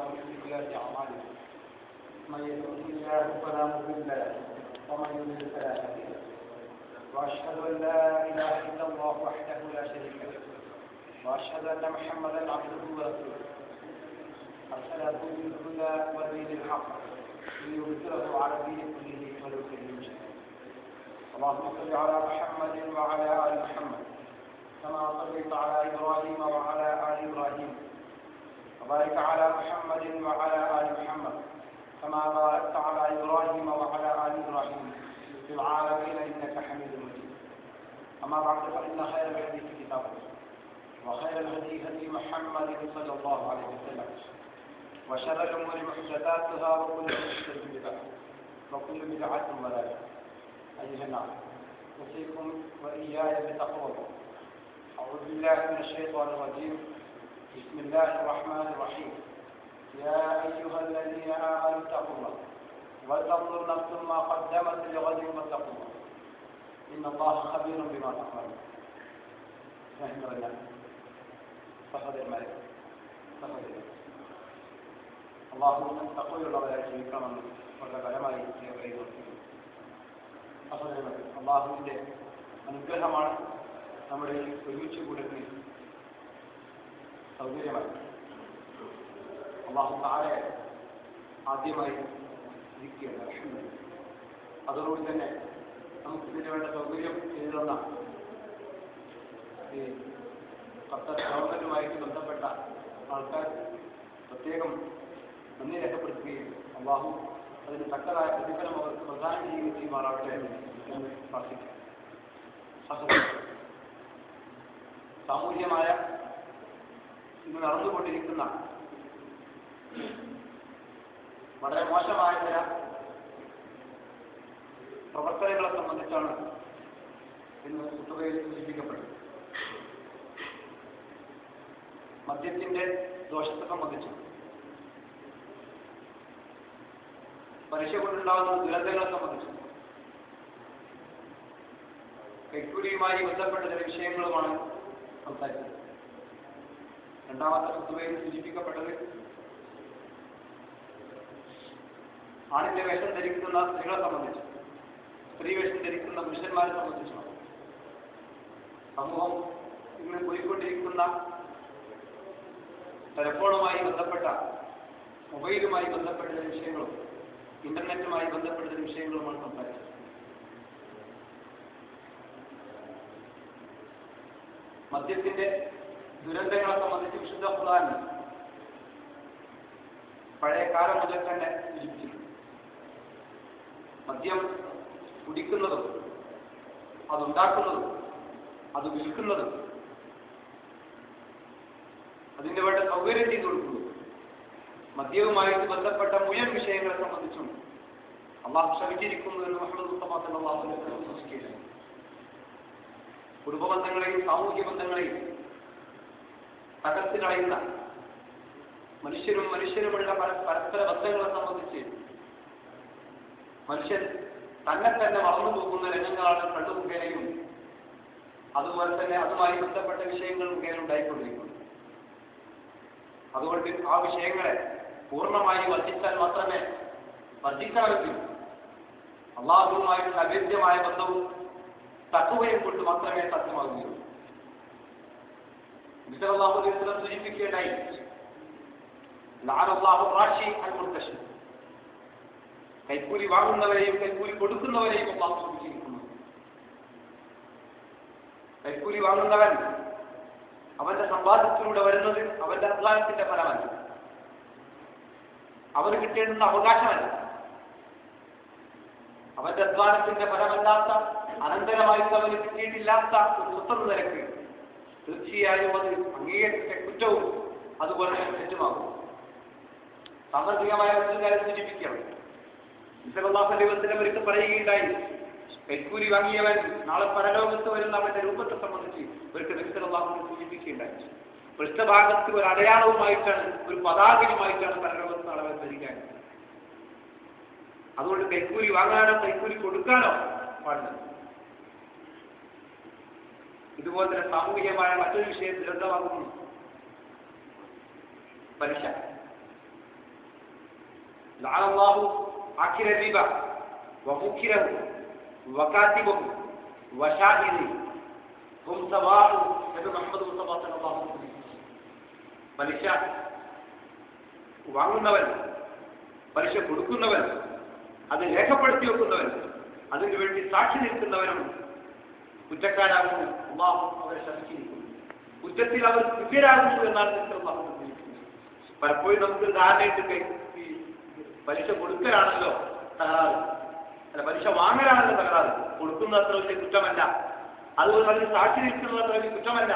ومن سيئات فلا مضل له ومن يضلل فلا هادي له وأشهد أن لا إله إلا الله وحده لا شريك له وأشهد أن محمدا عبده ورسوله أرسله بالهدى ودين الحق ليظهره على الدين كله ولو كره اللهم صل على محمد وعلى آل محمد كما صليت على إبراهيم وعلى آل إبراهيم. وبارك على محمد وعلى آل محمد كما باركت على إبراهيم وعلى آل إبراهيم في العالمين إنك حميد مجيد. أما بعد فإن خير الحديث كتاب الله وخير الهدي هدي محمد صلى الله عليه وسلم وشر الأمور محدثاتها وكل محدثة بدعة وكل بدعة ضلالة. أيها الناس أوصيكم وإياي بتقوى الله. أعوذ بالله من الشيطان الرجيم. بسم الله الرحمن الرحيم يا أيها الذين آمنوا اتقوا الله ولتنظر نفس ما قدمت لغد واتقوا الله إن الله خبير بما تعملون رحمه الله സഹോദരന്മാരെ സഹോദരി അള്ളാഹു തക്കോയുള്ളവരെ ജീവിക്കണമെന്ന് വളരെ ബലമായി കൈകൊടുക്കുന്നു സഹോദരങ്ങൾ അള്ളാഹുവിൻ്റെ അനുഗ്രഹമാണ് നമ്മുടെ ഈ ഒരുമിച്ച് കൂടുന്ന സൗകര്യമായി. അള്ളാഹു താഴെ ആദ്യമായി ഇരിക്കുകയാണ് ലക്ഷ്മി അതോടുകൂടി തന്നെ നമുക്ക് ഇതിന് വേണ്ട സൗകര്യം ചെയ്തു തന്ന ഈ ഖത്തർ ഗവൺമെന്റുമായിട്ട് ബന്ധപ്പെട്ട ആൾക്കാർ പ്രത്യേകം നന്ദി രേഖപ്പെടുത്തുകയും അള്ളാഹു അതിന് തക്കതായ പ്രതിഫലം അവർക്ക് പ്രദാനം ചെയ്യുകയും ചെയ്യുമാറാവട്ടെ എന്ന് പ്രാർത്ഥിക്കാം സാമൂഹ്യമായ ഇന്ന് നടന്നുകൊണ്ടിരിക്കുന്ന വളരെ മോശമായ ചില പ്രവർത്തനങ്ങളെ സംബന്ധിച്ചാണ് ഇന്ന് കുത്തുകയിൽ സൂചിപ്പിക്കപ്പെട്ടത് മദ്യത്തിന്റെ ദോഷത്തെ സംബന്ധിച്ചു പലിശ കൊണ്ടുണ്ടാകുന്ന ദുരന്തങ്ങളെ സംബന്ധിച്ചു കൈക്കൂലിയുമായി ബന്ധപ്പെട്ട ചില വിഷയങ്ങളുമാണ് സംസാരിച്ചത് രണ്ടാമത്തെ കുത്തുവയിൽ സൂചിപ്പിക്കപ്പെട്ടത് ആണിന്റെ വേഷം ധരിക്കുന്ന സ്ത്രീകളെ സംബന്ധിച്ചു സ്ത്രീ വേഷം ധരിക്കുന്ന പുരുഷന്മാരെ സംബന്ധിച്ചാണ് സമൂഹം ഇന്ന് പോയിക്കൊണ്ടിരിക്കുന്ന ടെലഫോണുമായി ബന്ധപ്പെട്ട മൊബൈലുമായി ബന്ധപ്പെട്ട വിഷയങ്ങളും ഇന്റർനെറ്റുമായി ബന്ധപ്പെട്ട വിഷയങ്ങളുമാണ് സംസാരിച്ചത്. മദ്യത്തിന്റെ ദുരന്തങ്ങളെ സംബന്ധിച്ച് വിശുദ്ധ ഖുർആൻ പഴയ കാലം മുതൽ തന്നെ സൂചിപ്പിച്ചിട്ടുണ്ട്. മദ്യം കുടിക്കുന്നതും അതുണ്ടാക്കുന്നതും അത് വിൽക്കുന്നതും അതിന് വേണ്ട സൗകര്യം ചെയ്തു കൊടുക്കുന്നു. മദ്യവുമായിട്ട് ബന്ധപ്പെട്ട മുഴുവൻ വിഷയങ്ങളെ സംബന്ധിച്ചും അള്ളാഹു ശ്രമിച്ചിരിക്കുന്നു എന്ന് മുഹമ്മദ് മുസ്തഫ സല്ലല്ലാഹു അലൈഹി കുടുംബ ബന്ധങ്ങളെയും സാമൂഹ്യ ബന്ധങ്ങളെയും തകർത്ത് കളയുന്ന മനുഷ്യരും മനുഷ്യരുമുള്ള പരസ്പര ബന്ധങ്ങളെ സംബന്ധിച്ച് മനുഷ്യൻ തന്നെ തന്നെ വളർന്നു പോകുന്ന രംഗങ്ങളാണ് കണ്ണു മുഖേനയും അതുപോലെ തന്നെ അതുമായി ബന്ധപ്പെട്ട വിഷയങ്ങൾ മുഖേന ഉണ്ടായിക്കൊണ്ടിരിക്കുന്നത്. അതുകൊണ്ട് ആ വിഷയങ്ങളെ പൂർണമായി വർദ്ധിച്ചാൽ മാത്രമേ വർദ്ധിക്കാറുള്ളൂ. അള്ളാഹുവുമായിട്ടുള്ള അഭേദ്യമായ ബന്ധവും തക്കുവയും കൊണ്ട് മാത്രമേ സാധ്യമാകുകയുള്ളൂ അള്ളാഹു സൂചിപ്പിക്കുകയുണ്ടായി. കൈക്കൂലി വാങ്ങുന്നവരെയും കൈക്കൂലി കൊടുക്കുന്നവരെയും അള്ളാഹു സൂചിപ്പിച്ചിരിക്കുന്നു കൈക്കൂലി വാങ്ങുന്നവൻ അവന്റെ സമ്പാദ്യത്തിലൂടെ വരുന്നത് അവന്റെ അധ്വാനത്തിന്റെ ഫലമല്ല. അവന് കിട്ടേണ്ടുന്ന അവകാശമല്ല. അവന്റെ അധ്വാനത്തിന്റെ ഫലമല്ലാത്ത അനന്തരമായിട്ട് അവന് കിട്ടിയിട്ടില്ലാത്ത ഒരു സ്വത്തം നിരക്ക് തീർച്ചയായും അത് അങ്ങേയറ്റ കുറ്റവും അതുപോലെ തെറ്റുമാകും. സാമ്പത്തികമായ ഒരു കാര്യം സൂചിപ്പിക്കണം. ഇസലാഹുലം ഒരിക്കൽ പറയുകയുണ്ടായി കൈക്കൂലി വാങ്ങിയവൻ നാളെ പരലോകത്ത് വരുന്ന അവന്റെ രൂപത്തെ സംബന്ധിച്ച് ഒരിക്കൽ നബിസലാഹുവിനെ സൂചിപ്പിക്കുകയുണ്ടായി. പൃഷ്ഠഭാഗത്ത് ഒരു അടയാളവുമായിട്ടാണ് ഒരു പതാകയുമായിട്ടാണ് പരലോകത്ത് നാളെ ധരിക്കാൻ അതുകൊണ്ട് കൈക്കൂലി വാങ്ങാനോ കൈക്കൂലി കൊടുക്കാനോ പാടില്ല. ഇതുപോലെ തന്നെ സാമൂഹികമായ മറ്റൊരു വിഷയത്തിൽ എന്താകുന്നു പലിശ. ലാഹു അഖില ദീപ വമുഖിരഹു വകാതിബഹു വശാഹിദി ഹും സവാഹു എന്ന് മുഹമ്മദ് മുസ്തഫ സല്ലല്ലാഹു അലൈഹി പലിശ വാങ്ങുന്നവൻ പലിശ കൊടുക്കുന്നവൻ അത് രേഖപ്പെടുത്തി വെക്കുന്നവൻ അതിനുവേണ്ടി സാക്ഷി നിൽക്കുന്നവനും കുറ്റക്കാരാകുന്നു. അള്ളാഹു അവരെ ശമിച്ചിരിക്കുന്നു കുറ്റത്തിൽ അവർ തുല്യരാകുന്നു എന്നാണ് അള്ളാഹു. പലപ്പോഴും നമുക്ക് ധാരണയിട്ട് ഈ പലിശ കൊടുക്കലാണല്ലോ തകരാറ്. അല്ല പലിശ വാങ്ങലാണല്ലോ തകരാറ്. കൊടുക്കുന്ന അത്ര വലിയ കുറ്റമല്ല. അതുപോലെ അതിന് സാക്ഷി നിൽക്കുന്നത് അത്ര വലിയ കുറ്റമല്ല.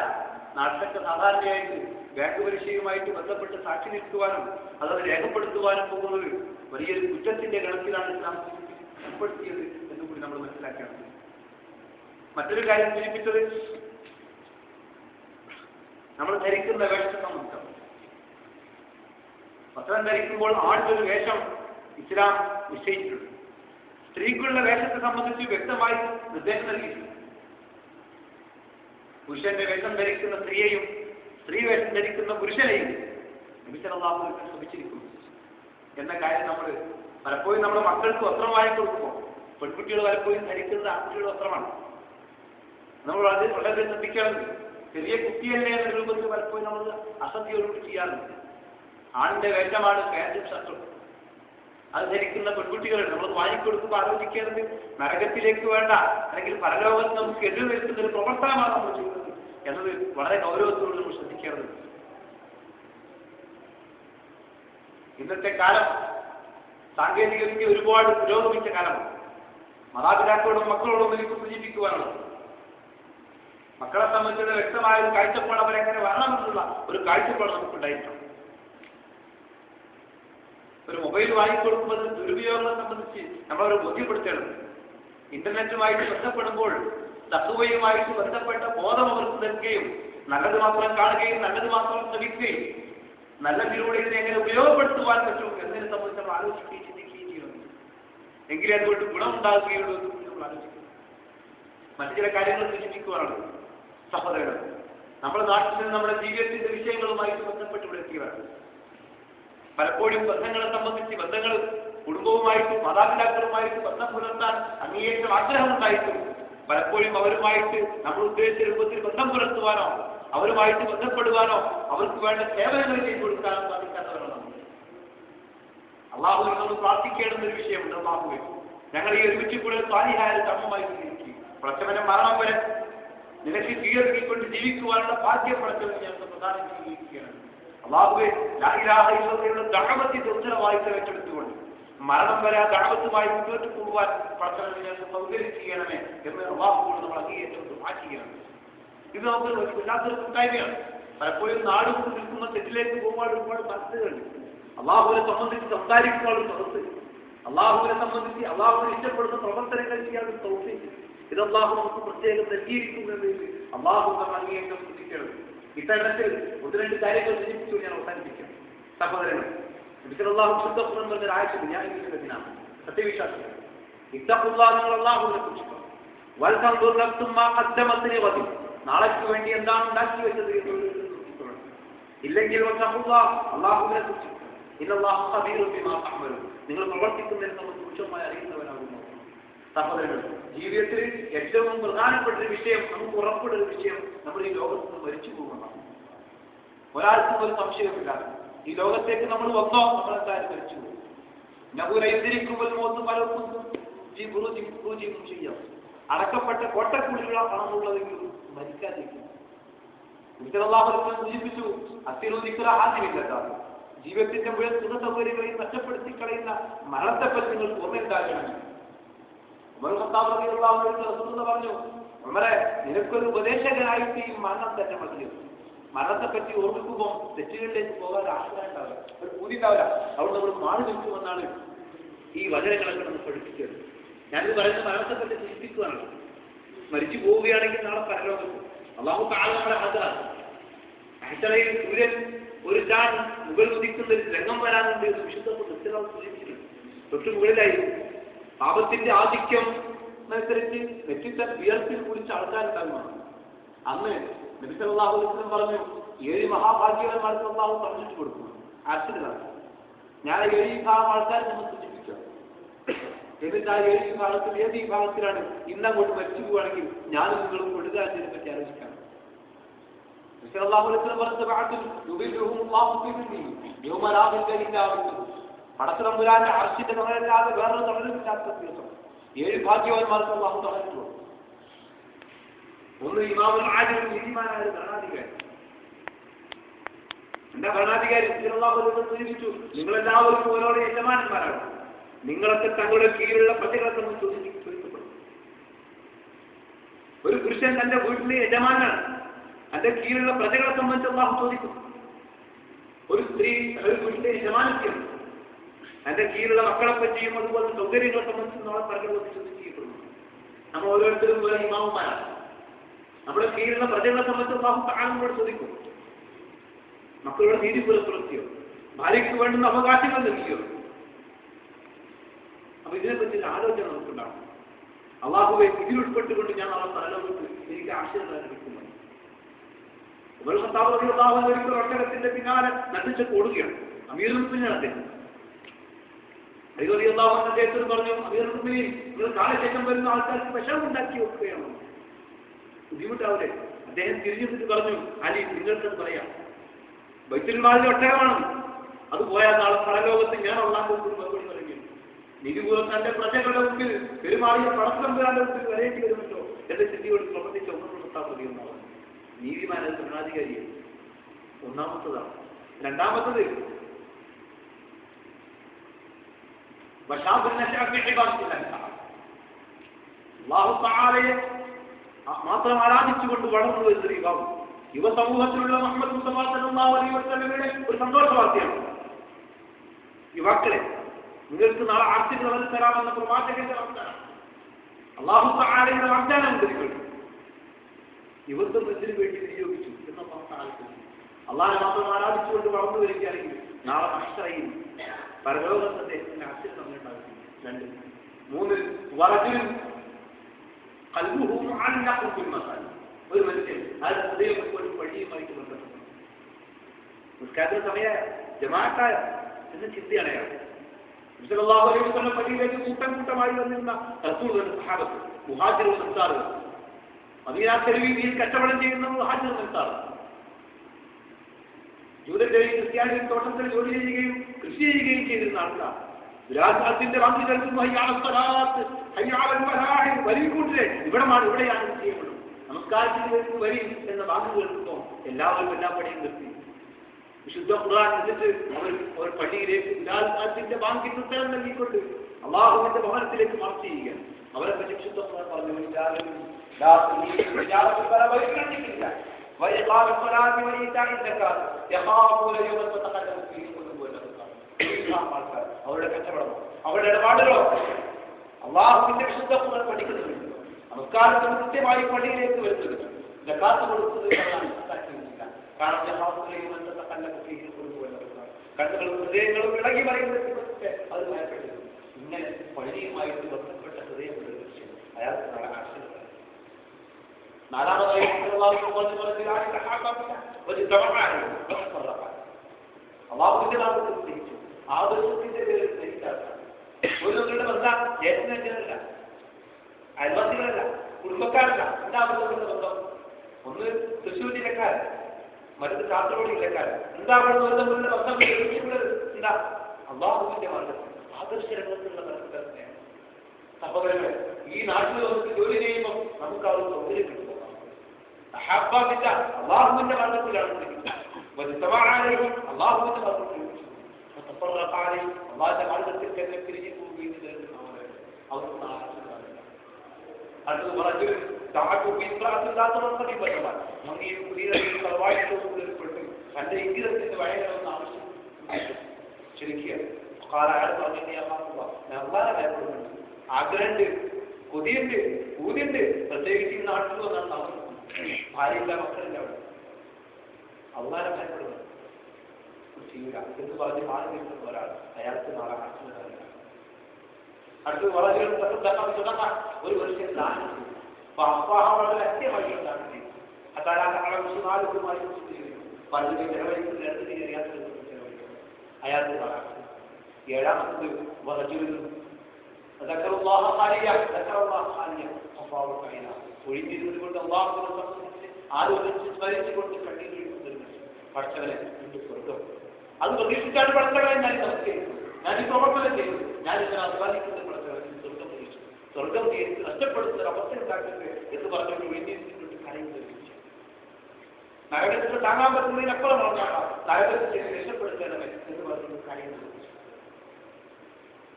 നാട്ടിലൊക്കെ സാധാരണയായിട്ട് ബാങ്ക് പരീക്ഷയുമായിട്ട് ബന്ധപ്പെട്ട് സാക്ഷി നിൽക്കുവാനും അതത് രേഖപ്പെടുത്തുവാനും പോകുന്നത് വലിയൊരു കുറ്റത്തിന്റെ ഗണത്തിലാണ് ഇസ്ലാം ഉൾപ്പെടുത്തിയത് എന്ന് കൂടി നമ്മൾ മനസ്സിലാക്കണം മറ്റൊരു കാര്യം സൂചിപ്പിച്ചത് നമ്മൾ ധരിക്കുന്ന വേഷം നമുക്ക് വസ്ത്രം ധരിക്കുമ്പോൾ ആളുടെ ഒരു വേഷം ഇസ്ലാം നിശ്ചയിച്ചിട്ടുണ്ട്. സ്ത്രീക്കുള്ള വേഷത്തെ സംബന്ധിച്ച് വ്യക്തമായി നിർദ്ദേശം നൽകിയിട്ടുണ്ട്. പുരുഷന്റെ വേഷം ധരിക്കുന്ന സ്ത്രീയെയും സ്ത്രീ വേഷം ധരിക്കുന്ന പുരുഷനെയും നബിസലാഹു ശ്രമിച്ചിരിക്കുന്നു. എന്ന കാര്യം നമ്മൾ പലപ്പോഴും നമ്മുടെ മക്കൾക്ക് വസ്ത്രം വാങ്ങിക്കൊടുക്കുമ്പോൾ പെൺകുട്ടികൾ പലപ്പോഴും ധരിക്കുന്നത് ആൺകുട്ടികളുടെ വസ്ത്രമാണ്. നമ്മൾ അത് വളരെ ശ്രദ്ധിക്കണം. ചെറിയ കുട്ടിയല്ലേ എന്ന രൂപത്തിൽ പലപ്പോഴും നമ്മൾ അസത്യയോടുകൂടി ചെയ്യാറുണ്ട്. ആണിന്റെ വേഷമാണ് പാന്റും ഷർട്ടും. അത് ധരിക്കുന്ന പെൺകുട്ടികളുണ്ട്. നമ്മൾ വാങ്ങിക്കൊടുക്കുമ്പോൾ ആലോചിക്കേണ്ടത് നരകത്തിലേക്ക് വേണ്ട അല്ലെങ്കിൽ പരലോകത്ത് നമുക്ക് എതിർ വരുത്തുന്ന ഒരു പ്രവർത്തനമാണ് നമ്മൾ ചെയ്യുന്നത് എന്നത് വളരെ ഗൗരവത്തോട് നമ്മൾ ശ്രദ്ധിക്കേണ്ടത് ഇന്നത്തെ കാലം സാങ്കേതിക വിദ്യ ഒരുപാട് പുരോഗമിച്ച കാലമാണ്. മാതാപിതാക്കളോടും മക്കളോടും എനിക്ക് സൂചിപ്പിക്കുവാനുള്ളത്. മക്കളെ സംബന്ധിച്ച് വ്യക്തമായ ഒരു കാഴ്ചപ്പാട് അവരെങ്ങനെ വരണമെന്നുള്ള ഒരു കാഴ്ചപ്പാട് നമുക്കുണ്ടായിരിക്കണം. ഒരു മൊബൈൽ വാങ്ങിക്കൊടുക്കുമ്പോൾ ദുരുപയോഗങ്ങളെ സംബന്ധിച്ച് നമ്മളവരെ ബോധ്യപ്പെടുത്തണം ഇന്റർനെറ്റുമായിട്ട് ബന്ധപ്പെടുമ്പോൾ തത്വയുമായിട്ട് ബന്ധപ്പെട്ട ബോധം അവർക്ക് നൽകുകയും നല്ലത് മാത്രം കാണുകയും നല്ലത് മാത്രം ശ്രമിക്കുകയും നല്ലതിലൂടെ ഇതിനെ എങ്ങനെ ഉപയോഗപ്പെടുത്തുവാൻ പറ്റും എന്നതിനെ സംബന്ധിച്ച് നമ്മൾ ആലോചിക്കുകയും ചിന്തിക്കുകയും ചെയ്യണം എങ്കിലേ അതുകൊണ്ട് ഗുണമുണ്ടാകുകയുള്ളൂ നമ്മൾ ആലോചിക്കുന്നു. മറ്റു ചില കാര്യങ്ങൾ സൂചിപ്പിക്കുവാനാണ് സഹോദരങ്ങൾ നമ്മുടെ നാട്ടിൽ നിന്ന് നമ്മുടെ ജീവിതത്തിന്റെ വിഷയങ്ങളുമായിട്ട് ബന്ധപ്പെട്ട് ഇവിടെ എത്തിയവരാണ് പലപ്പോഴും ബന്ധങ്ങളെ സംബന്ധിച്ച് ബന്ധങ്ങൾ കുടുംബവുമായിട്ട് മാതാപിതാക്കളുമായിട്ട് ബന്ധം പുലർത്താൻ അങ്ങേയറ്റം ആഗ്രഹമുണ്ടായിട്ടും പലപ്പോഴും അവരുമായിട്ട് നമ്മൾ ഉദ്ദേശിച്ച രൂപത്തിൽ ബന്ധം പുലർത്തുവാനോ അവരുമായിട്ട് ബന്ധപ്പെടുവാനോ അവർക്ക് വേണ്ട സേവനങ്ങൾ ചെയ്തു കൊടുക്കാനോ സാധിക്കാത്തവരാണ് അള്ളാഹു നമ്മൾ പ്രാർത്ഥിക്കേണ്ടുന്ന ഒരു വിഷയമുണ്ട് അള്ളാഹുവെ. ഞങ്ങൾ ഈ ഒരുമിച്ച് കൂടുതൽ സ്വാധീനായ കർമ്മമായി പ്രച്ചവനം മരണം വരെ നിനക്ക് കീഴടങ്ങിക്കൊണ്ട് ജീവിക്കുവാനുള്ള ഭാഗ്യം പ്രച്ചവൻ ഞങ്ങൾക്ക് പ്രദാനം ചെയ്യുകയാണ്. അള്ളാഹുവെ ലാഹിരാഹയുടെ ദഹമത്തി ദുർജനമായിട്ട് ഏറ്റെടുത്തുകൊണ്ട് മരണം വരെ ദഹമത്തുമായി മുന്നോട്ട് പോകുവാൻ പ്രച്ചവൻ ഞങ്ങൾക്ക് സൗകര്യം ചെയ്യണമേ എന്ന് അള്ളാഹുവോട് നമ്മൾ അംഗീകരിച്ചു മാറ്റുകയാണ് ഇത് നമുക്ക് ഒരു വല്ലാത്തൊരു കൂട്ടായ്മയാണ്. പലപ്പോഴും നാട് നിൽക്കുന്ന തെറ്റിലേക്ക് പോകുമ്പോൾ ഒരുപാട് മനസ്സുകളുണ്ട് അള്ളാഹുവിനെ സംബന്ധിച്ച് സംസാരിക്കുമ്പോൾ ഒരു സദസ്സ് അള്ളാഹുവിനെ സംബന്ധിച്ച് അള്ളാഹുവിനെ ഇഷ്ടപ്പെടുന്ന പ്രവർത്തനങ്ങൾ ചെയ്യാൻ സൗകര്യം ഇത് അള്ളാഹു നമുക്ക് പ്രത്യേകം നൽകിയിരിക്കുന്നത് അള്ളാഹു അംഗീകരിക്കാൻ ശ്രദ്ധിക്കണം ഇത്തരത്തിൽ ഒന്ന് രണ്ട് കാര്യങ്ങൾ സൂചിപ്പിച്ചു ഞാൻ അവസാനിപ്പിക്കാം. സഹോദരങ്ങൾ അള്ളാഹു ശുദ്ധപ്പുറം പറഞ്ഞ ആഴ്ച ഞാൻ ഇതിനാണ് സത്യവിശ്വാസികൾ ഇത്തപ്പുള്ള നിങ്ങൾ അള്ളാഹുവിനെ വൽസം നഫ്സും മാ ഖദ്ദമത്തിന് വധി നാളേക്ക് വേണ്ടി എന്താണ് ഉണ്ടാക്കി വെച്ചത് ഇല്ലെങ്കിൽ അള്ളാഹുവിനെ കുറിച്ച് ഇന്നല്ലാഹു നിങ്ങൾ പ്രവർത്തിക്കുന്നതിനെ നമ്മൾ സൂക്ഷ്മമായി അറിയുന്നവനാകുന്നു സഹോദരങ്ങൾ ജീവിതത്തിൽ ഏറ്റവും പ്രധാനപ്പെട്ട ഒരു വിഷയം നമുക്ക് ഉറപ്പുള്ള ഒരു വിഷയം നമ്മൾ ഈ ലോകത്ത് നിന്ന് മരിച്ചു പോകണം ഒരാൾക്കും ഒരു സംശയമില്ല ഈ ലോകത്തേക്ക് നമ്മൾ വന്നോ നമ്മൾ എന്തായാലും മരിച്ചു പോകും നബുരൈതിരിക്കുമ്പോൾ മോത്ത് പലർക്കും ഈ ഗുരുജി ഗുരുജിയും ചെയ്യാം. അടക്കപ്പെട്ട കോട്ടക്കുള്ളിലുള്ള പണമുള്ളതെങ്കിലും മരിക്കാതിരിക്കും. ഇത്തരല്ലാഹുലം സൂചിപ്പിച്ചു അത്തിരുദിക്കുല ആദ്യമില്ലാത്ത ജീവിതത്തിന്റെ മുഴുവൻ സുഖ സൗകര്യങ്ങളെയും നഷ്ടപ്പെടുത്തി കളയുന്ന മരണത്തെപ്പറ്റി നിങ്ങൾ ഓർമ്മയുണ്ടാകണം. പറഞ്ഞു ഉമറെ നിനക്കൊരു ഉപദേശകനായിട്ട് ഈ മരണം തന്നെ മതി മരണത്തെപ്പറ്റി ഓർമ്മിക്കുമ്പോൾ തെറ്റുകളിലേക്ക് പോകാൻ ആഗ്രഹം ഉണ്ടാവില്ല ഒരു പൂതി ഉണ്ടാവില്ല അവിടെ നമ്മൾ മാറി നിൽക്കുമെന്നാണ് ഈ വചനങ്ങളൊക്കെ നമ്മൾ പഠിപ്പിച്ചത്. ഞാനിത് മരണത്തെ മരണത്തെപ്പറ്റി ചിന്തിക്കുകയാണ് മരിച്ചു പോവുകയാണെങ്കിൽ നാളെ പരലോകത്ത് അള്ളാഹു താഴെ നമ്മളെ ഹാജരാണ് സൂര്യൻ ഒരു ചാൻ മുകളിൽ ഉദിക്കുന്ന ഒരു രംഗം വരാനുണ്ട് വിശുദ്ധ സൂചിപ്പിച്ചിട്ടുണ്ട് തൊട്ട് മുകളിലായി പാപത്തിന്റെ ആധിക്യം അനുസരിച്ച് നെറ്റിത്ത ഉയർത്തി കുറിച്ച് ആൾക്കാരുണ്ടാകുമാണ് അന്ന് നബിസല്ലാഹു അലൈഹി പറഞ്ഞു ഏഴ് മഹാഭാഗ്യവന്മാർക്ക് അള്ളാഹു പറഞ്ഞിട്ട് കൊടുക്കും. ആക്സിഡന്റ് ഞാൻ ഏഴ് വിഭാഗം ആൾക്കാരെ നമ്മൾ സൂചിപ്പിക്കാം എന്നിട്ട് ആ ഏഴ് വിഭാഗത്തിൽ ഏത് വിഭാഗത്തിലാണ് ഇന്നങ്ങോട്ട് മരിച്ചു പോവുകയാണെങ്കിൽ ഞാനും നിങ്ങളും കൊടുക്കാതിനെ പറ്റി ആലോചിക്കാം. പടത്തമ്പുരാന്റെ അർച്ചിന്റെ തണലല്ലാതെ വേറൊരു തണലില്ലാത്ത ദിവസം. ഏഴ് ഭാഗ്യവാന്മാർക്ക് അള്ളാഹു തണലിട്ടുള്ളൂ ഒന്ന് ഇമാമുൽ ആജിലും നീതിമാനായ ഭരണാധികാരി. എന്റെ ഭരണാധികാരി? സൂചിപ്പിച്ചു നിങ്ങളെല്ലാവരും ഓരോരോ യജമാനന്മാരാണ്. നിങ്ങളൊക്കെ തങ്ങളുടെ കീഴിലുള്ള പ്രജകളെ ചോദിക്കപ്പെടും. ഒരു പുരുഷൻ തന്റെ വീട്ടിലെ യജമാനാണ്. തന്റെ കീഴിലുള്ള പ്രജകളെ സംബന്ധിച്ച് അള്ളാഹു ചോദിക്കും. ഒരു സ്ത്രീ ഒരു വീട്ടിലെ യജമാനത്തെയാണ് തന്റെ കീഴിലുള്ള മക്കളെ പറ്റിയും അതുപോലെ സൗകര്യങ്ങളെ സംബന്ധിച്ചും നമ്മളെ പരലോകത്ത് ചിന്തിച്ചിട്ടുണ്ട് നമ്മൾ ഓരോരുത്തരും ഓരോ ഇമാവുമാരാണ് നമ്മുടെ കീഴിലുള്ള പ്രജകളെ സംബന്ധിച്ച് അള്ളാഹു താങ്കളോട് ചോദിക്കും. മക്കളുടെ നീതി പുലർത്തിയോ ഭാര്യയ്ക്ക് വേണ്ടുന്ന അവകാശങ്ങൾ നൽകിയോ അപ്പൊ ഇതിനെപ്പറ്റി ആലോചന നമുക്കുണ്ടാവും. അള്ളാഹുവെ ഇതിൽ ഉൾപ്പെട്ടുകൊണ്ട് ഞാൻ അവർ തലലോകത്ത് എനിക്ക് ആശയം ലഭിക്കുന്നു ഒട്ടകത്തിന്റെ പിന്നാലെ നട്ടിച്ച് കൂടുകയാണ് അമീറും പിന്നാലെ അദ്ദേഹം. അയ്യോറിയാഹു അദ്ദേഹത്തോട് പറഞ്ഞു അമീറും നിങ്ങൾ കാലശേഷം വരുന്ന ആൾക്കാർക്ക് വിഷമം ഉണ്ടാക്കി വെക്കുകയാണ്. ബുദ്ധിമുട്ടാവില്ലേ അദ്ദേഹം തിരിഞ്ഞിട്ട് പറഞ്ഞു അലി നിങ്ങൾക്കത് പറയാം. ബൈത്തുൽമാലിന്റെ ഒട്ടകമാണ്. അത് പോയാൽ നാളെ പടലോകത്ത് ഞാൻ അള്ളാഹുക്ക് മറുപടി തുടങ്ങി നിധിപൂർവം തന്റെ പ്രജകളുടെ മുമ്പിൽ പെരുമാറിയ പടത്തമ്പുരാന്റെ മുമ്പിൽ വരേണ്ടി വരുമല്ലോ എന്റെ ചിന്തയോട് പ്രവർത്തിച്ച ഒന്നും നിർത്താൻ മതി എന്നാണ് നീതിമാന ഭരണാധികാരിയെ ഒന്നാമത്തതാണ്. രണ്ടാമത്തത് അള്ളാഹു താലയെ മാത്രം ആരാധിച്ചുകൊണ്ട് വളർന്നു വരുന്ന വിഭാഗം യുവ സമൂഹത്തിലുള്ള മുഹമ്മദ് മുസ്തഫ സല്ലല്ലാഹു അലൈഹി വസല്ലമയുടെ ഒരു സന്തോഷ വാർത്തയാണ് യുവാക്കളെ നിങ്ങൾക്ക് നാളെ ആർത്തികൾ അവർ തരാമെന്ന പ്രവാചകന്റെ വാഗ്ദാനം. അള്ളാഹു താലയുടെ വാഗ്ദാനമുണ്ട് നിങ്ങൾക്ക് യുവത്വം എന്തിനു വേണ്ടി വിനിയോഗിച്ചു? എന്ന അള്ളാഹെ മാത്രം ആരാധിച്ചുകൊണ്ട് വളർന്നു വരികയാണെങ്കിൽ നാളെ നഷ്ടയും പരലോകത്തിന്റെ അച്ഛൻ രണ്ട്. മൂന്ന്. വറജിലും കൽബുഹും ഒരു മനുഷ്യൻ അയാളുടെ ഹൃദയം ഒരു പള്ളിയുമായിട്ട് ബന്ധപ്പെട്ടു നിസ്കാരത്തിന് സമയ ജമാക്കായ എന്ന ചിന്തയാണ് അയാൾ. പള്ളിയിലേക്ക് കൂട്ടം കൂട്ടമായി വന്നിരുന്ന റസൂലുകളുടെ സഹാബത്ത് മുഹാജിർ നിർത്താറ് അതിനാ തെരുവീതിയിൽ കച്ചവടം ചെയ്യുന്ന മുഹാജിർ നിർത്താറ് ജൂതന്റെയും ക്രിസ്ത്യാനിയും തോട്ടത്തിൽ ജോലി ചെയ്യുകയും കൃഷി ചെയ്യുകയും ചെയ്തിരുന്ന ആൾക്കാർ രാജാത്തിന്റെ വാങ്ങി കേൾക്കുന്നു ഹയ്യാളത്ത് ഹയ്യാളൻ വരാഹൻ ഇവിടെ ഇവിടമാണ് ഇവിടെയാണ് ചെയ്യപ്പെടും നമസ്കാരത്തിന് വേണ്ടി വരി എന്ന വാക്ക് കേൾക്കുമ്പോൾ എല്ലാവരും എല്ലാ പടിയും നിർത്തി വിശുദ്ധ ഖുർആൻ എന്നിട്ട് അവർ അവർ പള്ളിയിലേക്ക് ബിലാൽത്തിന്റെ ബാങ്കിന് ഉത്തരം നൽകിക്കൊണ്ട് അള്ളാഹുവിന്റെ ഭവനത്തിലേക്ക് മാർച്ച് ചെയ്യുക അവരെ പറ്റി വിശുദ്ധ ഖുർആൻ പറഞ്ഞു "വിചാരം ലാ തുലീഹിം വിചാരത്തിൽ പല വൈകല്യമില്ല. وإقام الصلاة وإيتاء الزكاة يخافون يوما تتقدم فيه القلوب والأبصار." ആൾക്കാർ അവരുടെ കച്ചവടമോ അവരുടെ ഇടപാടുകളോ അള്ളാഹുവിന്റെ വിശുദ്ധ ഖുർആൻ പഠിക്കുന്നുണ്ട് നമസ്കാരത്തിന് കൃത്യമായി പള്ളിയിലേക്ക് വരുന്നത് ജക്കാത്ത് കൊടുത്തത് മനസ്സിലാക്കിയിട്ടില്ല കാരണം ജഹാസുകളെയും ബന്ധപ്പെട്ട കല്ലൊക്കെ കൊണ്ടുപോകുന്നത് കണ്ണുകളും ഹൃദയങ്ങളും ഇളകി പറയുന്നതിനൊക്കെ അത് ഭയപ്പെട്ടു ഇങ്ങനെ പള്ളിയുമായിട്ട് ബന്ധപ്പെട്ട ഹൃദയമുള്ള ഒരു വിഷയം നാളെ ആശയം നാലാമതായി അള്ളാഹുവിന്റെ നാമത്തിൽ സ്നേഹിച്ചു ആദർശത്തിന്റെ പേരിൽ സ്നേഹിച്ചാണ് ഒരു നിങ്ങളുടെ ബന്ധം ജ്യേഷ്ഠനല്ല അയൽവാസികളല്ല കുടുംബക്കാരല്ല എന്താ ബന്ധത്തിന്റെ ബന്ധം ഒന്ന് തൃശ്ശൂർ ജില്ലക്കാരൻ മറ്റൊരു കാസർഗോഡ് ജില്ലക്കാരൻ എന്താ അവിടെ ബന്ധങ്ങളുടെ ബന്ധം എന്താ അള്ളാഹുവിന്റെ മാർഗത്തിൽ ആദർശ രംഗത്തുള്ള ബന്ധത്തിന് സഹോദരങ്ങളെ ഈ നാട്ടിൽ നമുക്ക് ജോലി ചെയ്യുമ്പോൾ നമുക്ക് ആ ഒരു أحبا في الله اللهم أنت ما تقول عن المشركين واجتمع عليهم اللهم أنت ما تقول وتفرق عليهم الله تعالى تتكلم كريم وبين ذلك أو أرجو برجل دعاكم بإسراءة لا تنصري بجمال من يريد أن يتلوائي تقول لكم أنت يجب أن تتبعي لهم نعمل شركية قال عرض أنني أخاف الله. الله لا يقول عقرند قديرند قديرند فسيجب أن أرجو أن نعمل ഭാര്യയില്ല മക്കളില്ല അവിടെ അള്ളാഹെ ഭയപ്പെടുന്നു ചെയ്യൂല എന്ന് പറഞ്ഞ് മാറി നിൽക്കുന്ന ഒരാൾ അയാൾക്ക് നാളെ ആശ്രയിക്കാറില്ല അടുത്ത് വളരെ ഒരു മനുഷ്യൻ ദാനം ചെയ്തു അപ്പൊ അപ്പാഹം വളരെ അത്യമായി ദാനം ചെയ്തു അതാരാണ് നാലുമായി പലരും ചെലവഴിക്കുന്ന രണ്ട് ചെലവഴിക്കുന്നു അയാൾക്ക് നാളെ ഏഴാമത് വറജുൽ ذكر الله خاليا ذكر الله خاليا ففاضت عيناه ഒഴിഞ്ഞിരുന്നത് കൊണ്ട് അള്ളാഹുവിനെ സംബന്ധിച്ച് ആലോചിച്ച് സ്മരിച്ചുകൊണ്ട് കണ്ണീർ പഠിച്ചവനെ എന്റെ സ്വർഗം. അത് പ്രതീക്ഷിച്ചാണ് പഠിച്ചവനെ ഞാൻ നമസ്കരിക്കുന്നു ഞാൻ ഈ പ്രവർത്തനം ചെയ്തു ഞാൻ ഇതിനെ അധ്വാനിക്കുന്ന പഠിച്ചവൻ സ്വർഗം പ്രതീക്ഷിച്ചു സ്വർഗം തീർത്ത് നഷ്ടപ്പെടുന്ന ഒരു അവസ്ഥ ഉണ്ടാക്കരുത് എന്ന് പറഞ്ഞുകൊണ്ട് ഒഴിഞ്ഞിരുന്നിട്ടുണ്ട് കരയുന്നത് നരകത്തിൽ താങ്ങാൻ പറ്റുന്നതിനപ്പുറമാണ് നരകത്തിൽ രക്ഷപ്പെടുത്തണമേ എന്ന് പറഞ്ഞുകൊണ്ട് കരയുന്നത്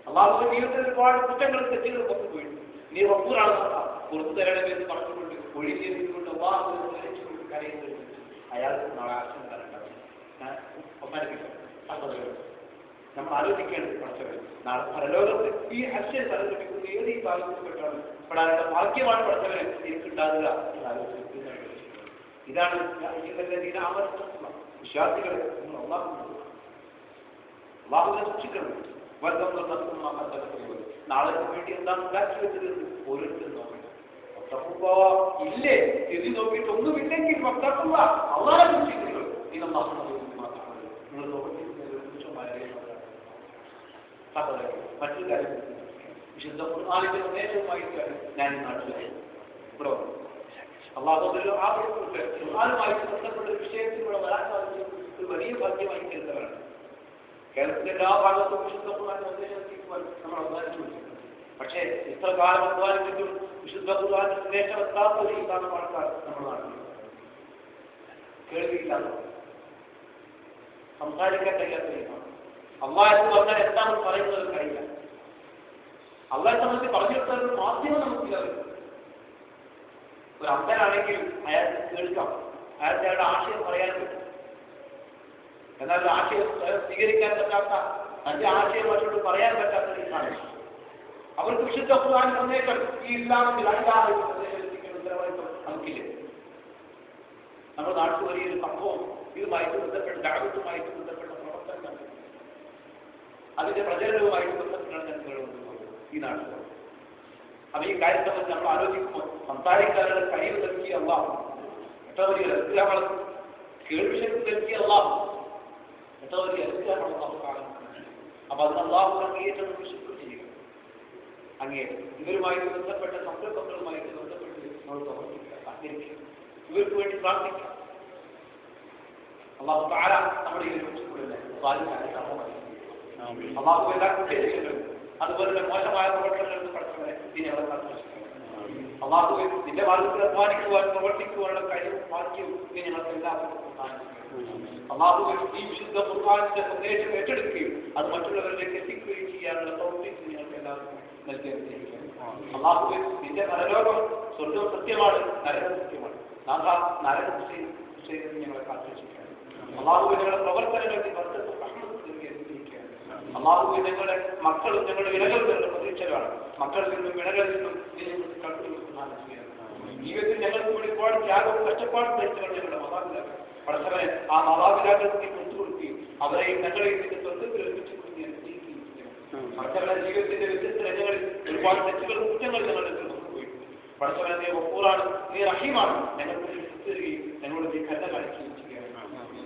അള്ളാഹുവിന്റെ ജീവിതത്തിൽ ഒരുപാട് കുറ്റങ്ങൾ തെറ്റുകൾ പോയിട്ടുണ്ട്. നീ റബ്ബൂറാണ് പുറത്തു തരണമേ എന്ന് പറഞ്ഞുകൊണ്ട് ഒഴിഞ്ഞിരുന്നുകൊണ്ട് വാഹനം സ്മരിച്ചുകൊണ്ട് കരയുന്നത് അയാൾക്ക് നാളെ ആശയം തരണ്ടാവും ഞാൻ അവസാനിപ്പിക്കാം സഹോദരങ്ങൾ നമ്മൾ ആലോചിക്കേണ്ടത് പഠിച്ചവൻ നാളെ പരലോകത്ത് ഈ അശ്വൻ തലത്തിരിക്കുന്ന ഏത് ഈ ഭാഗത്തിൽപ്പെട്ടാണ് പെടാനുള്ള ഭാഗ്യമാണ് പഠിച്ചവന് എനിക്കുണ്ടാകുക ഇതാണ് വിശ്വാസികളെ നിങ്ങൾ അള്ളാഹു അള്ളാഹുവിനെ സൂക്ഷിക്കണം. നാളെ വേണ്ടി എന്താണ് ഉണ്ടാക്കി വെച്ചത് ഓരോരുത്തരും നോക്കണം. വത്തഖുവ ഇല്ലേ? തിരി നോക്കിയിട്ട് ഒന്നുമില്ലെങ്കിൽ വത്തഖുവ അള്ളാഹെ സൂക്ഷിക്കുന്നു നിങ്ങൾ മാത്രമാണ്. നിങ്ങൾ മറ്റൊരു കാര്യം വിശുദ്ധ ഖുർആാനിന്റെ സന്ദേശവുമായിട്ട് ഞാൻ ഈ നാട്ടിൽ ഇവിടെ അള്ളാഹുദല്ലോ ആവശ്യപ്പെട്ട് ഖുർആാനുമായി ബന്ധപ്പെട്ട വിഷയത്തിലൂടെ വരാൻ സാധിച്ചത് ഒരു വലിയ ഭാഗ്യമായി കരുതവരാണ് കേരളത്തിന്റെ എല്ലാ ഭാഗത്തും വിശുദ്ധ ഖുർആൻ സന്ദേശം നമ്മൾ അധ്വാനിച്ചു പക്ഷേ ഇത്ര കാലം അധ്വാനിച്ചിട്ടും വിശുദ്ധ സന്ദേശം എത്താത്ത ഒരു ഇതാണ് ആൾക്കാർ നമ്മുടെ നാട്ടിൽ കേൾവിയില്ലാത്ത സംസാരിക്കാൻ കഴിയാത്ത ഇതാണ് അള്ളാഹ് എന്ന് പറഞ്ഞാൽ എന്താണെന്ന് പറയുന്നത് കഴിയില്ല അള്ളാഹെ സംബന്ധിച്ച് പറഞ്ഞു ഒരു മാധ്യമം നമുക്കില്ല ഒരു അന്ധനാണെങ്കിൽ അയാൾക്ക് കേൾക്കാം. അയാൾക്ക് അയാളുടെ ആശയം പറയാൻ പറ്റും. എന്നാൽ ഒരു ആശയം സ്വയം സ്വീകരിക്കാൻ പറ്റാത്ത തന്റെ ആശയം മറ്റോട് പറയാൻ പറ്റാത്ത രീതിയാണ് അവർക്ക് വിശുദ്ധ ഖുർആൻ സന്ദേശം ഈ ഇസ്ലാമത്തിൽ അല്ലാതെ സന്ദേശം എത്തിക്കുന്ന ഉത്തരവാദിത്വം നമുക്കില്ല. നമ്മുടെ നാട്ടിൽ വലിയൊരു സംഭവം ഇതുമായിട്ട് ബന്ധപ്പെട്ട് ദാവത്തുമായിട്ട് ബന്ധപ്പെട്ട പ്രവർത്തനങ്ങൾ. അതിന്റെ പ്രചരണവുമായിട്ട് ബന്ധപ്പെട്ടാണ് ഞാൻ നിങ്ങളുണ്ട് ഈ നാട്ടിൽ. അപ്പൊ ഈ കാര്യത്തെ പറ്റി നമ്മൾ ആലോചിക്കുമ്പോൾ സംസാരിക്കാനുള്ള കഴിവ് നൽകിയ അള്ളാഹ്. എത്ര വലിയ രഹസ്യമാണ് കേൾവിശക്തി നൽകിയ അള്ളാഹ്. എത്ര വലിയ അള്ളാഹു കാണുന്നത് അപ്പൊ അതിന് അള്ളാഹു അങ്ങേറ്റം വിശുദ്ധം ചെയ്യുക ഇവരുമായി ബന്ധപ്പെട്ട സംരംഭങ്ങളുമായിട്ട് ബന്ധപ്പെട്ട് നമ്മൾ പ്രവർത്തിക്കുക സഹകരിക്കുക. ഇവർക്ക് വേണ്ടി പ്രാർത്ഥിക്കുക. അള്ളാഹു താര നമ്മുടെ ഈ ഒരു സ്വാധീനം അള്ളാഹു എല്ലാ കുട്ടികളും അതുപോലെ തന്നെ മോശമായ പ്രവർത്തനങ്ങളിൽ നിന്ന് പഠിച്ചവരെ നീ അവർ കാത്തുരക്ഷിക്കണം അള്ളാഹു നിന്റെ മാർഗത്തിൽ അധ്വാനിക്കുവാൻ പ്രവർത്തിക്കുവാനുള്ള കഴിവും ഭാഗ്യവും നീ ഞങ്ങൾക്ക് എല്ലാവർക്കും അള്ളാഹുവെ ഈ വിശുദ്ധ ഖുർആാനിന്റെ സന്ദേശം ഏറ്റെടുക്കുകയും അത് മറ്റുള്ളവരിലേക്ക് എത്തിക്കുകയും ചെയ്യാനുള്ള പ്രവൃത്തി ഞങ്ങൾക്ക് എല്ലാവർക്കും നൽകിയിരിക്കുന്നു അള്ളാഹുവെ അള്ളാഹു നിന്റെ നരലോകം സ്വർഗം സത്യമാണ് നരകം സത്യമാണ് നാഥ നരകം ഞങ്ങളെ കാത്തിരിക്കുകയാണ് അള്ളാഹുവെ ഞങ്ങളുടെ പ്രവർത്തനങ്ങൾ അള്ളാഹു ഞങ്ങളുടെ മക്കളും ഞങ്ങളുടെ വിലകൾ നിങ്ങളുടെ പ്രതീക്ഷകളാണ്. മക്കളിൽ നിന്നും ഇണകളിൽ നിന്നും ജീവിതത്തിൽ ഞങ്ങൾക്ക് വേണ്ടി ഒരുപാട് ത്യാഗവും കഷ്ടപ്പാടും ധരിച്ചവർ ഞങ്ങളുടെ മാതാപിതാക്കൾ. പഠിച്ചവരെ ആ മാതാപിതാക്കൾക്ക് നീ കൊടുക്കുകയും അവരെയും ഞങ്ങളെയും നിന്റെ സ്വന്തത്തിൽ ഒരുമിച്ച് കൊണ്ട് നീ അനുഗ്രഹിക്കുകയും ചെയ്യണം ജീവിതത്തിന്റെ വ്യത്യസ്ത രംഗങ്ങളിൽ ഒരുപാട് തെറ്റുകളും കുറ്റങ്ങളും ഞങ്ങളുടെ നിന്ന് പഠിച്ചവരെ നീ ഒപ്പൂറാണ് നീ റഹീമാണ്. ഞങ്ങൾക്ക് തരികയും ഞങ്ങളോട് നീ കരുത കാണിക്കുകയും ചെയ്യുകയാണ്.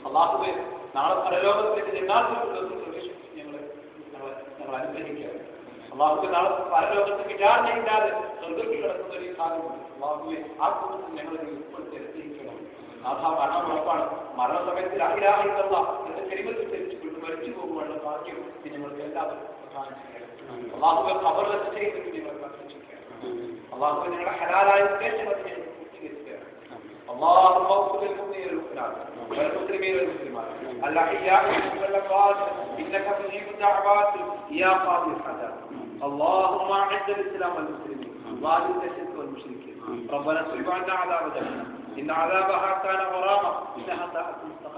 അള്ളാഹുവെ നാളെ പരലോകത്തേക്ക് ജന്നാത്തിലുള്ള പ്രവേശിച്ച് ഞങ്ങൾ അനുഗ്രഹിക്കുക. അള്ളാഹുവെ നാളെ പരലോകത്ത് വിചാരണയില്ലാതെ സ്വർഗത്തിൽ കിടക്കുന്ന ഒരു സാധനമുണ്ട് അള്ളാഹുവെ ആ കൂട്ടത്തിൽ ഞങ്ങളെ നീ ഉൾപ്പെടുത്തി അനുഗ്രഹിക്കണം. നാഥാ മരണം ഉറപ്പാണ്. മരണസമയത്തിൽ അഹിരാഹിക്കല്ല എന്റെ കരിമത്തിൽ ധരിച്ചുകൊണ്ട് മരിച്ചു പോകുവാനുള്ള ഭാഗ്യം ഞങ്ങൾക്ക് എല്ലാവർക്കും പ്രധാനം ചെയ്യണം അള്ളാഹുവെ ഖബർ വെച്ച് ചെയ്യുന്നത് ഞങ്ങൾ കാത്തിരിക്കുകയാണ് അള്ളാഹുവെ ഞങ്ങളുടെ ഹരാലായ ഉദ്ദേശം ഞങ്ങൾ പൂർത്തീകരിക്കുകയാണ് اللهم اغفر للمؤمنين والمؤمنات والمسلمين والمسلمات الاحياء منهم والاموات انك تجيب الدعوات يا قاضي الحاجات اللهم اعز الاسلام والمسلمين واذل الشرك والمشركين ربنا اصرف عنا عذاب جهنم ان عذابها كان غراما انها ساءت مستقرا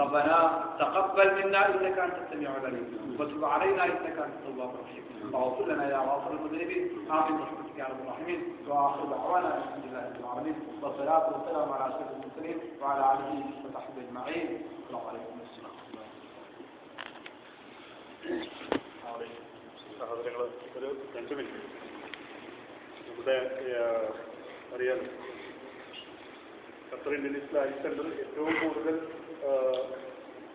ربنا تقبل منا إنك أنت السميع العليم وتب علينا إنك أنت التواب الرحيم واغفر لنا يا غافر المذنبين آمين برحمتك يا رب الراحمين وآخر دعوانا الحمد لله رب العالمين والصلاة والسلام على أشرف المرسلين وعلى آله وصحبه أجمعين السلام عليكم ورحمة الله وبركاته. ഖത്തർ ഇന്ത്യൻ ഐ സെന്റർ ഏറ്റവും കൂടുതൽ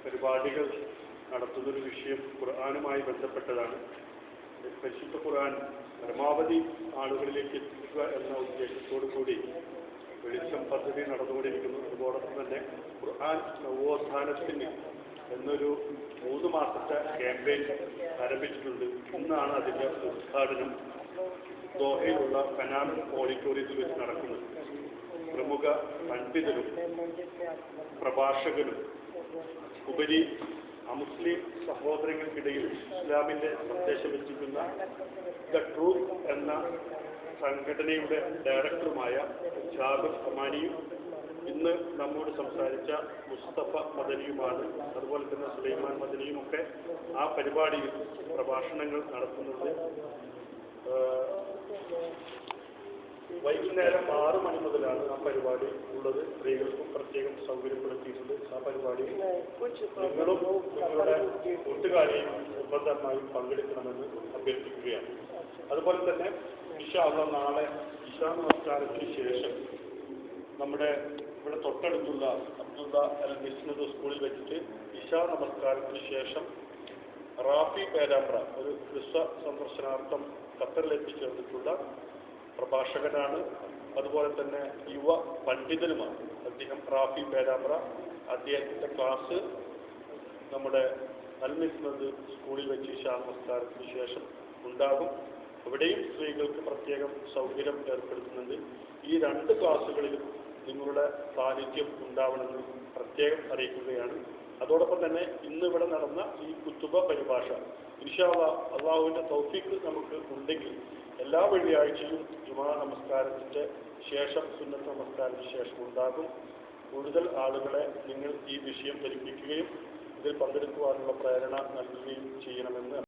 പരിപാടികൾ നടത്തുന്നൊരു വിഷയം ഖുർആാനുമായി ബന്ധപ്പെട്ടതാണ്. പരിശുദ്ധ ഖുർആൻ പരമാവധി ആളുകളിലേക്ക് എത്തിക്കുക എന്ന ഉദ്ദേശത്തോടു കൂടി വെളിച്ചം പദ്ധതി നടന്നുകൊണ്ടിരിക്കുന്നു. അതോടൊപ്പം തന്നെ ഖുർആൻ നവോത്ഥാനത്തിന് എന്നൊരു മൂന്ന് മാസത്തെ ക്യാമ്പയിൻ ആരംഭിച്ചിട്ടുണ്ട്. ഇന്നാണ് അതിന്റെ ഉദ്ഘാടനം. ദോഹയിലുള്ള കനാൻ ഓഡിറ്റോറിയത്തിൽ വെച്ച് നടക്കുന്നത്. പ്രമുഖ പണ്ഡിതരും പ്രഭാഷകരും ഉപരി അമുസ്ലിം സഹോദരങ്ങൾക്കിടയിൽ ഇസ്ലാമിന്റെ സന്ദേശം എത്തിക്കുന്ന ദ ട്രൂത്ത് എന്ന സംഘടനയുടെ ഡയറക്ടറുമായ ജാബിർ ഹമാനിയും ഇന്ന് നമ്മോട് സംസാരിച്ച മുസ്തഫ മദനിയുമാണ്. അതുപോലെ തന്നെ സുലൈമാൻ മദനിയും ഒക്കെ ആ പരിപാടിയിൽ പ്രഭാഷണങ്ങൾ നടത്തുന്നത്. വൈകുന്നേരം ആറ് മണി മുതലാണ് ആ പരിപാടി ഉള്ളത്. സ്ത്രീകൾക്കും പ്രത്യേകം സൗകര്യപ്പെടുത്തിയിട്ടുണ്ട്. ആ പരിപാടിയിൽ നിങ്ങളും നിങ്ങളുടെ കൂട്ടുകാരെയും നിർബന്ധമായും പങ്കെടുക്കണമെന്ന് അഭ്യർത്ഥിക്കുകയാണ്. അതുപോലെ തന്നെ ഇഷാള്ള നാളെ ഇഷാ നമസ്കാരത്തിന് ശേഷം നമ്മുടെ ഇവിടെ തൊട്ടടുത്തുള്ള അബ്ദുള്ള അൽ മിസ്നദ് സ്കൂളിൽ വെച്ചിട്ട് ഇഷാ നമസ്കാരത്തിന് ശേഷം റാഫി പേരാമ്പ്ര ഒരു ക്രിസ്വ സന്ദർശനാർത്ഥം ഖത്തറിൽ എത്തിച്ചേർന്നിട്ടുള്ള പ്രഭാഷകനാണ്. അതുപോലെ തന്നെ യുവ പണ്ഡിതനുമാണ്. അദ്ദേഹം റാഫി പേരാമ്പ്ര. അദ്ദേഹത്തിന്റെ ക്ലാസ് നമ്മുടെ അൽമിസ്നദ് സ്കൂളിൽ വെച്ച് ഇഷാ നമസ്കാരത്തിന് ശേഷം ഉണ്ടാകും. അവിടെയും സ്ത്രീകൾക്ക് പ്രത്യേകം സൗകര്യം ഏർപ്പെടുത്തുന്നുണ്ട്. ഈ രണ്ട് ക്ലാസ്സുകളിലും നിങ്ങളുടെ സാന്നിധ്യം ഉണ്ടാവണമെന്ന് പ്രത്യേകം അറിയിക്കുകയാണ്. അതോടൊപ്പം തന്നെ ഇന്ന് ഇവിടെ നടന്ന ഈ കുത്തുബ പരിഭാഷ ഇൻഷാള്ള അള്ളാഹുവിന്റെ തൗഫീക്ക് നമുക്ക് ഉണ്ടെങ്കിൽ എല്ലാ വെള്ളിയാഴ്ചയും ജുമാ നമസ്കാരത്തിന്റെ ശേഷം സുന്നത്ത് നമസ്കാരത്തിന് ശേഷം ഉണ്ടാകും. കൂടുതൽ ആളുകളെ നിങ്ങൾ ഈ വിഷയം ധരിപ്പിക്കുകയും ഇതിൽ പങ്കെടുക്കുവാനുള്ള പ്രേരണ നൽകുകയും ചെയ്യണമെന്ന്